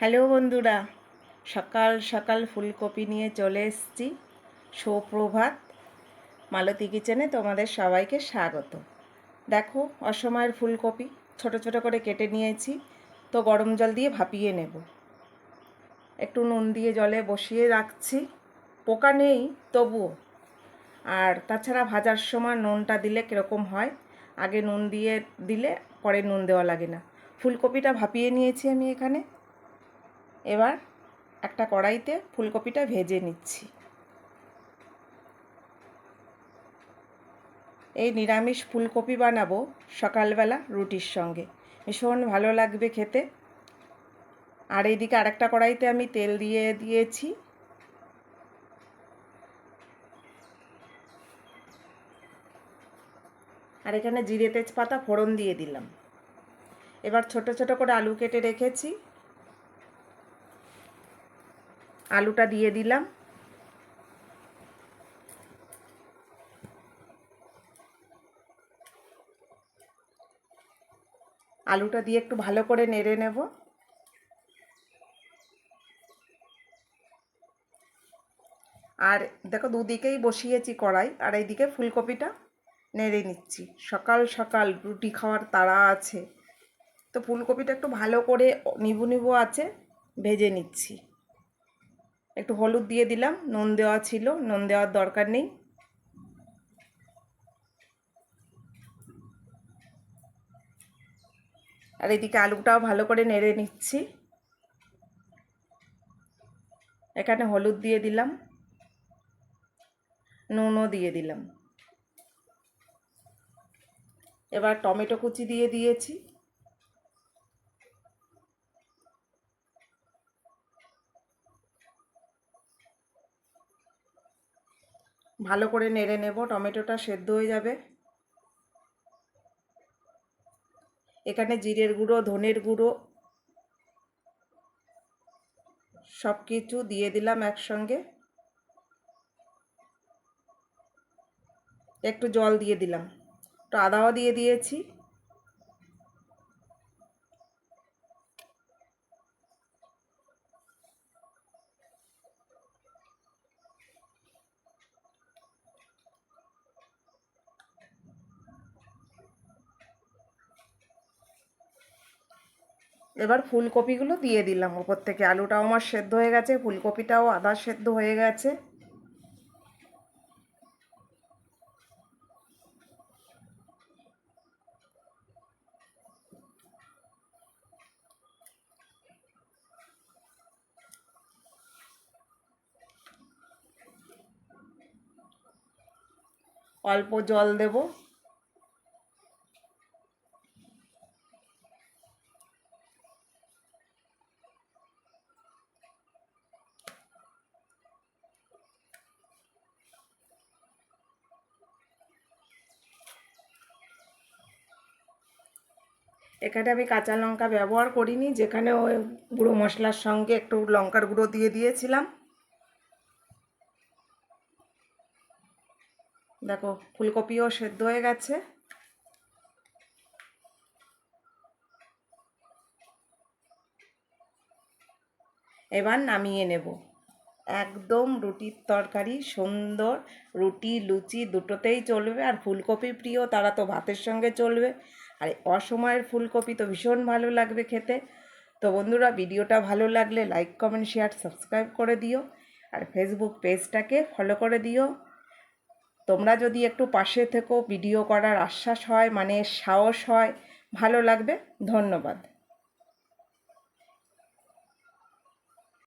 Hello বন্ধুরা, সকাল সকাল ফুলকপি নিয়ে চলে এসেছি। সুপ্রভাত, মালতী কিচেনে তোমাদের সবাইকে স্বাগত। দেখো, অসময়ের ফুলকপি ছোট ছোট করে কেটে নিয়েছি, তো গরম জল দিয়ে ভাপিয়ে নেব। একটু নুন দিয়ে জলে বসিয়ে রাখছি, পোকা নেই তবুও। আর তাছাড়া ভাজার সময় নুনটা দিলে কীরকম হয়, আগে নুন দিয়ে দিলে পরে নুন দেওয়া লাগে না। ফুলকপিটা ভাপিয়ে নিয়েছি আমি এখানে। এবার একটা কড়াইতে ফুলকপিটা ভেজে নিচ্ছি। এই নিরামিষ ফুলকপি বানাবো সকালবেলা রুটির সঙ্গে। ভীষণ ভালো লাগবে খেতে। আর এইদিকে আরেকটা কড়াইতে আমি তেল দিয়ে দিয়েছি। আর এখানে জিরে তেজপাতা ফোড়ন দিয়ে দিলাম। এবার ছোট ছোট করে আলু কেটে রেখেছি। আলুটা দিয়ে দিলাম। আলুটা দিয়ে একটু ভালো করে নেড়ে নেব। আর দেখো দুদিকেই বসিয়েছি কড়াই, আর এইদিকে ফুলকপিটা নেড়ে নিচ্ছি। সকাল সকাল রুটি খাওয়ার তাড়া আছে। তো ফুলকপিটা একটু ভালো করে নিবু নিবু আছে, ভেজে নিচ্ছি। একটু হলুদ দিয়ে দিলাম, নুন দেওয়া ছিল, নুন দেওয়ার দরকার নেই। আর এদিকে আলুটাও ভালো করে নেড়ে নিচ্ছি। এখানে হলুদ দিয়ে দিলাম, নুনও দিয়ে দিলাম। এবার টমেটো কুচি দিয়ে দিয়েছি। ভালো করে নেড়ে নেব, টমেটোটা সেদ্ধ হয়ে যাবে। এখানে জিরের গুঁড়ো, ধনের গুঁড়ো সব কিছু দিয়ে দিলাম একসঙ্গে। একটু জল দিয়ে দিলাম। একটু আদাও দিয়ে দিয়েছি। এবার ফুলকপিগুলো দিয়ে দিলাম ওপর থেকে। আলুটাও আমার সেদ্ধ হয়ে গেছে, ফুলকপিটাও আদা সেদ্ধ হয়ে গেছে। অল্প জল দেবো। এখানে আমি কাঁচা লঙ্কা ব্যবহার করিনি, যেখানে ওই গুঁড়ো মশলার সঙ্গে একটু লঙ্কার গুঁড়ো দিয়ে দিয়েছিলাম। দেখো, ফুলকপিও সেদ্ধ হয়ে গেছে। এবার নামিয়ে নেব। একদম রুটির তরকারি, সুন্দর রুটি, লুচি দুটোতেই চলবে, আর ফুলকপি প্রিয়, তারা তো ভাতের সঙ্গে চলবে। আর, অসময়ের ফুলকপি তো ভীষণ ভালো লাগবে খেতে। তো বন্ধুরা, ভিডিওটা ভালো লাগলে লাইক কমেন্ট শেয়ার সাবস্ক্রাইব করে দিও। আর ফেসবুক পেজটাকে ফলো করে দিও। তোমরা যদি একটু পাশে থেকো ভিডিও করার আশ্বাস হয় মানে সাহস হয়, ভালো লাগবে। ধন্যবাদ।